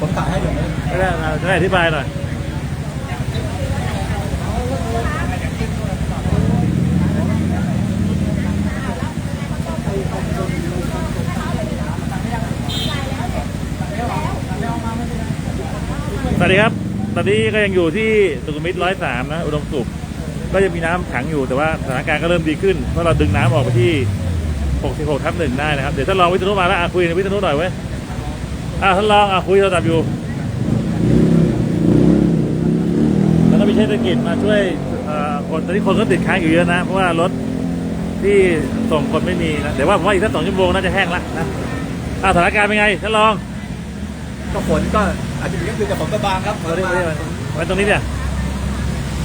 ผมถ่ายให้เดี๋ยวนี้ไม่ได้อธิบายหน่อยสวัสดีครับ ตอนนี้ก็ยังอยู่ที่สุขุมวิทร้อยสามนะ อุดมสุข ก็ยังมีน้ำขังอยู่ แต่ว่าสถานการณ์ก็เริ่มดีขึ้น เพราะเราดึงน้ำออกไปที่ 66ทับหนึ่งได้นะครับ เดี๋ยวท่านรองวิทยุมาแล้วคุยกับวิทยุหน่อยเว้ อะท่านรองอะคุยโทรศัพท์อยู่ แล้วก็มีเทศกิจมาช่วยเอ่อคนตอนนี้คนก็ติดค้างอยู่เยอะนะ เพราะว่ารถที่ส่งคนไม่มีนะเดี๋ยวว่าผมว่าอีกสักสองชั่วโมงน่าจะแห้งละนะอะสถานการณ์เป็นไงท่านรองก็ฝนก็อาจจะมีก็คือแต่ฝนก็บางครับฝเอานดิมาเอาดิไว้ตรงนี้เนี่ย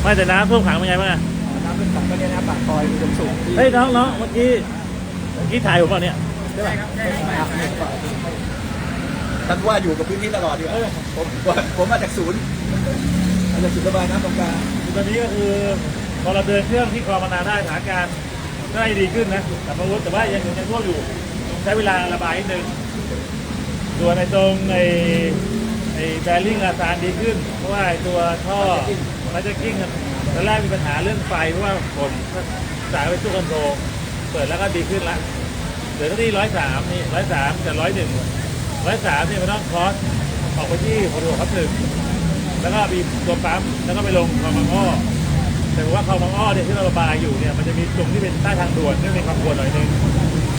ไม่แต่น้ำท่วมขังเป็นไงบ้างอะน้ำเป็นขังก็เนี่ยนะปากซอยอุดมสุขที่เฮ้ยน้องน้องเมื่อกี้เมื่อกี้ถ่ายผมเปล่าเนี่ยใช่ไหม ท่านว่าอยู่กับพื้นที่ตลอดดีกว่าผมผมมาจากศูนย์มาจากศูนย์ระบายน้ำตรงกลางตอนนี้ก็คือพอเราเดินเครื่องที่คลองมานาวได้สถานการณ์ก็ได้ดีขึ้นนะแต่พวุธแต่ว่ายังยังท่วมอยู่ใช้เวลาระบายนิดนึงส่วนในตรงในไอ้แบริ่งอาซานดีขึ้น เพราะว่าไอ้ตัวท่อมันจะกิ้งตอนแรกมีปัญหาเรื่องไฟเพราะว่าฝนสายไปตู้คอนโทรลเปิดแล้วก็ดีขึ้นละเหลือที่ร้อยสามนี่ร้อยสามกับร้อยหนึ่ง ร้อยสามเนี่ยมันต้องคอสออกไปที่หัวหัวครับหนึ่งแล้วก็มีตัวปั๊มแล้วก็ไปลงคลองบางอ้อแต่ว่าคลองบางอ้อเนี่ยที่เราระบายอยู่เนี่ยมันจะมีตรงที่เป็นใต้ทางด่วนที่มีความกวนหน่อยนึง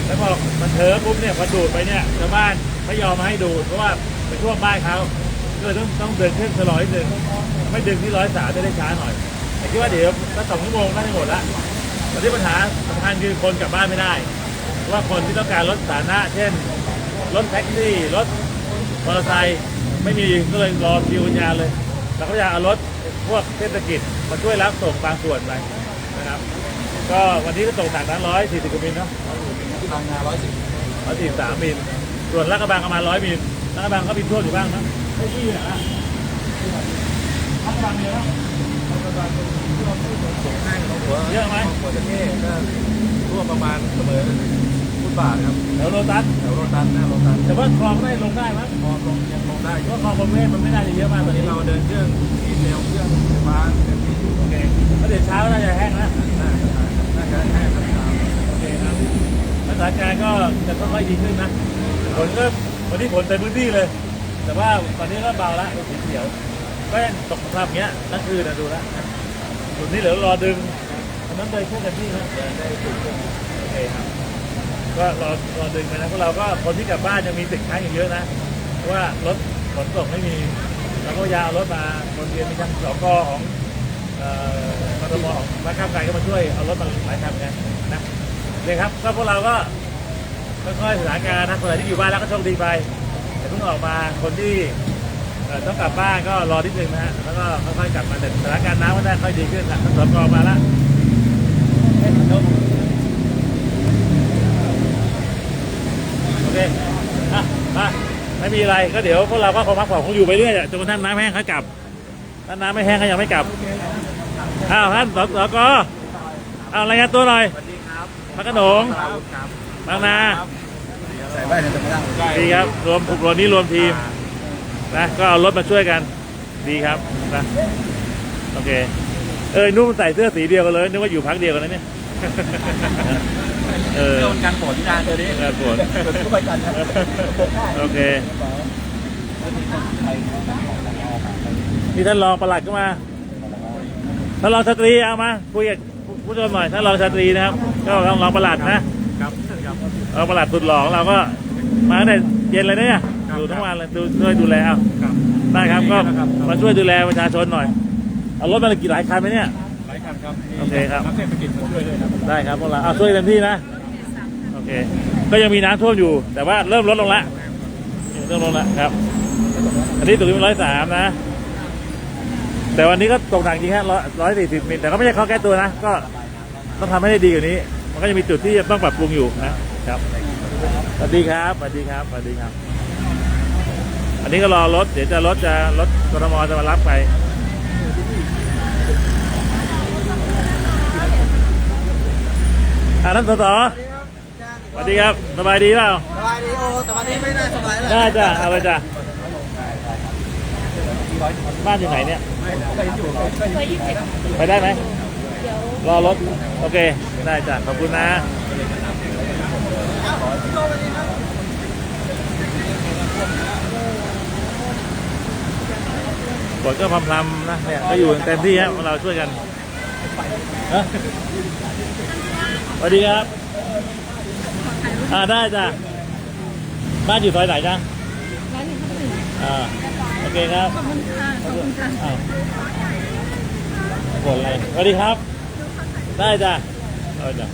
แล้วพอมันเทอะปุ๊บเนี่ยพอดูดไปเนี่ยชาวบ้านไม่ยอมมาให้ดูดเพราะว่าไปท่วมบ้านเขาก็เลยต้องต้องเดินเครื่องชะลอนิดนึงไม่ดึงที่ร้อยสามจะได้ช้าหน่อยแต่คิดว่าเดี๋ยวถ้าสองชั่วโมงน่าจะหมดละตอนนี้ปัญหาสำคัญคือคนกลับบ้านไม่ได้ ว่าคนที่ต้องการรถสาธารณะเช่น รถแท็กซี่ รถมอเตอร์ไซค์ไม่มีก็เลยรอคิวยาวเลยเราก็อยากเอารถพวกเทศกิจมาช่วยรับส่งบางส่วนไปนะครับ ก็วันนี้ก็ส่งต่างนั้นร้อยสี่สิบกว่ามิลเนาะที่บางนาร้อยสิบร้อยสี่สามมิลส่วนลาดกระบังประมาณร้อยมิลลาดกระบังก็มีท่วมอยู่บ้างนะไม่ที่นะลาดกระบังเยอะห้างของหัวเยอะไหมหัวจะเท่ก็ร่วมประมาณเสมอฟุต บาทครับแถวโลตัสแถวโรตัสหน้าโรตัสแต่ว่าคลองได้ลงได้มั้ยพอลงยังลงได้อเพยู่ราะคลองประเวศมันไม่ได้จะเยอะมากตอนที่นี้เราเดินเครื่องที่เร็วเครื่องไฟฟ้าเต็มที่อยู่โอเคแล้วเดี๋ยวเช้าน่าจะแห้งนะน่าจะน่าจะแห้งครับโอเคครับสถานการณ์ก็จะค่อยๆดีขึ้นนะฝนก็วันนี้ฝนเต็มพื้นที่เลย แต่ว่าตอนนี้ก็เบาละสีเขียวก็ยังตกสภาพอย่างเงี้ยนั่นคือนะดูนะส่วนนี้เหลือรอดึงอันนั้นเลยช่วยกันที่นะได้ถูกโอเคครับ ก็รอรอดึงไปนะพวกเราก็คนที่กลับบ้านยังมีติดค้างอยู่เยอะนะเพราะว่ารถขนส่งไม่มีเราก็ยาเอารถมาคนเรียนมีทางสกของเอ่อกทมของบ้าข้ามไกลก็มาช่วยเอารถมาหลายคันกันนะเลยครับก็พวกเราก็ค่อยๆสถานการณ์นะคนไหนที่อยู่บ้านแล้วก็โชคดีไปแต่เพิ่งออกมาคนที่ต้องกลับบ้านก็รอนิดนึงนะฮะแล้วก็ค่อยๆกลับมาแต่สถานการณ์น้ำก็ได้ค่อยดีขึ้นนะสกมาแล้ว เคอะมาไม่มีอะไรก็เดี๋ยวพวกเราก็คงพักผ่อนคงอยู่ไปเรื่อยอะจนกระทั่งน้ำแห้งค่อยกลับถ้าน้ำไม่แห้งก็ยังไม่กลับอ้าวท่านสสกเอารายงานตัวหน่อยสวัสดีครับพระขนงครับางนาใส่แว่นจะไม่ได้ดีครับรวมผูกรวมนี้รวมทีมนะก็เอารถมาช่วยกันดีครับนะโอเคเออนุ่มใส่เสื้อสีเดียวกันเลยนึกว่าอยู่พักเดียวกันนะเนี่ย เออ โดนกันฝนนานเดี๋ยวนี้งานฝนช่วยกันนะโอเค นี่ท่านรองประหลัดก็มาท่านรองชาตรีเอามาคุยกับผู้ชมหน่อยท่านรองชาตรีนะครับ ก็ท่านรองประหลัดนะครับครับ รองประหลัดสุดหล่อของเราก็มาตั้งแต่เย็นเลยนะเนี่ยครับ ดูทั้งวันเลยดูช่วยดูแลเอาครับ ได้ครับก็ดีนะครับมาช่วยดูแลประชาชนหน่อยเอารถมากี่หลายคันไหมเนี่ยหลาย คันครับโอเคครับ นักเทศกิจมาช่วยด้วยครับ ได้ครับพวกเราเอาช่วยเต็มที่นะ โอเค ก็ยังมีน้ำท่วมอยู่ แต่ว่าเริ่มลดลงละเริ่มลดลงละครับ อันนี้ตัวนี้ร้อยสามนะ แต่วันนี้ก็ตกหนักจริงฮะร้อยสี่สิบมิลแต่ก็ไม่ใช่ข้อแก้ตัวนะ ก็ต้องทำให้ได้ดีกว่านี้ มันก็จะมีจุดที่จะต้องปรับปรุงอยู่นะครับ สวัสดีครับ สวัสดีครับ สวัสดีครับ อันนี้ก็รอรถ เดี๋ยวจะรถจะรถกทมจะมารับไป อ่าท่านสสสวัสดีครับ สบายดีเปล่า สบายดีโอ้แต่วันนี้ไม่ได้สบายแล้วได้จ้ะเอาเลยจ้ะสี่ร้อยบ้านอยู่ไหนเนี่ยเคยอยู่เคยอยู่ไปได้ไหม รอรถ โอเค ได้จ้ะ ขอบคุณนะฝนก็พรำๆนะเนี่ยก็อยู่กันเต็มที่ฮะเราช่วยกันฮะ สวัสดีครับ อ่าได้จ้ะ บ้านอยู่ซอยไหนจ้ะร้อยหนึ่งทับหนึ่งอ่า โอเคครับขอบคุณค่ะ ขอบคุณค่ะอ้าวบ่นอะไรสวัสดีครับ ได้จ้ะเอาจ้ะ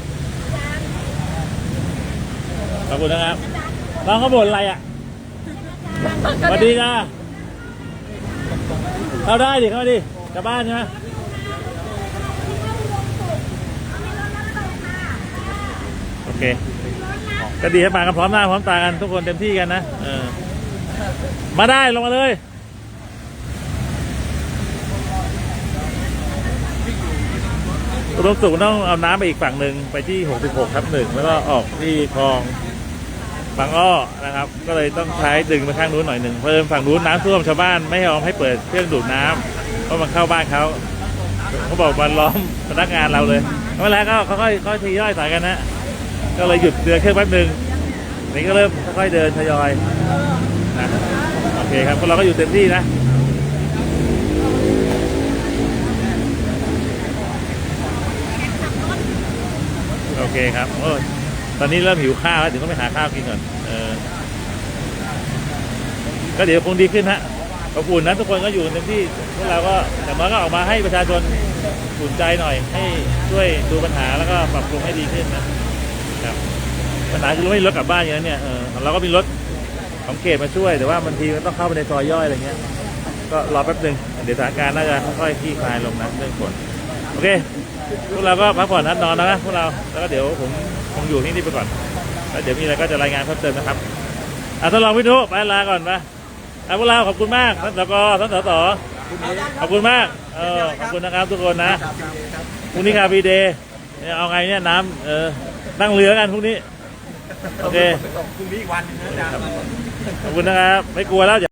ขอบคุณนะครับน้องเขาบ่นอะไรอะสวัสดีจ้าเข้าได้ดิเข้าดิกลับบ้านใช่ไหมโอ เคก็ดีให้มากันพร้อมหน้าพร้อมตากันทุกคนเต็มที่กันนะเออมาได้ลงมาเลยอุดมสุขต้องเอาน้ำไปอีกฝั่งหนึ่งไปที่ 66ทับหนึ่งแล้วก็ออกที่คลองบางอ้อนะครับ ก็เลยต้องใช้ดึงไปข้างนู้นหน่อยหนึ่งเพิ่มฝั่งนู้นน้ำท่วมชาวบ้านไม่ยอมให้เปิดเครื่องดูดน้ำเพราะมันเข้าบ้านเขาเขาบอกมันล้อมพนักงานเราเลยไม่เป็นไรก็ค่อยๆค่อยๆทยอยสายกันนะ ก็เลยหยุดเดือนเครื่องแป๊บหนึ่งนี่ก็เริ่มค่อยๆเดินทยอยนะโอเคครับพวกเราก็อยู่เต็มที่นะโอเคครับโอ้ยตอนนี้เริ่มหิวข้าวแล้วเดี๋ยวต้องไปหาข้าวกินก่อนเออก็เดี๋ยวคงดีขึ้นฮะขอบคุณนะทุกคนก็อยู่เต็มที่พวกเราก็แต่มาก็ออกมาให้ประชาชนอุ่นใจหน่อย ให้ช่วยดูปัญหาแล้วก็ปรับปรุงให้ดีขึ้นนะ ปัญหาคือเราไม่มีรถกลับบ้านอย่างนั้นเนี่ยเออเราก็มีรถของเขตมาช่วย แต่ว่าบางทีมันต้องเข้าไปในซอยย่อยอะไรเงี้ย ก็รอแป๊บหนึ่งเดี๋ยวสถานการณ์น่าจะค่อยๆคลี่คลายลงนะเรื่องฝนโอเค พวกเราก็พักผ่อนนัดนอนนะพวกเราแล้วก็เดี๋ยวผมคงอยู่ที่นี่ไปก่อนแล้วเดี๋ยวมีอะไรก็จะรายงานเพิ่มเติมนะครับอะทดลองวิทยุไปลาก่อนไปอะพวกเราขอบคุณมากท่านสกท่านสสขอบคุณมากเออขอบคุณนะครับทุกคนนะพรุ่งนี้คาฟีเดย์เนี่ยเอาไงเนี่ยน้ำเออนั่งเรือกันพรุ่งนี้ โอเคพรุ่งนี้อีกวันหนึงนะอาจารย์ ขอบคุณนะครับ ไม่กลัวแล้ว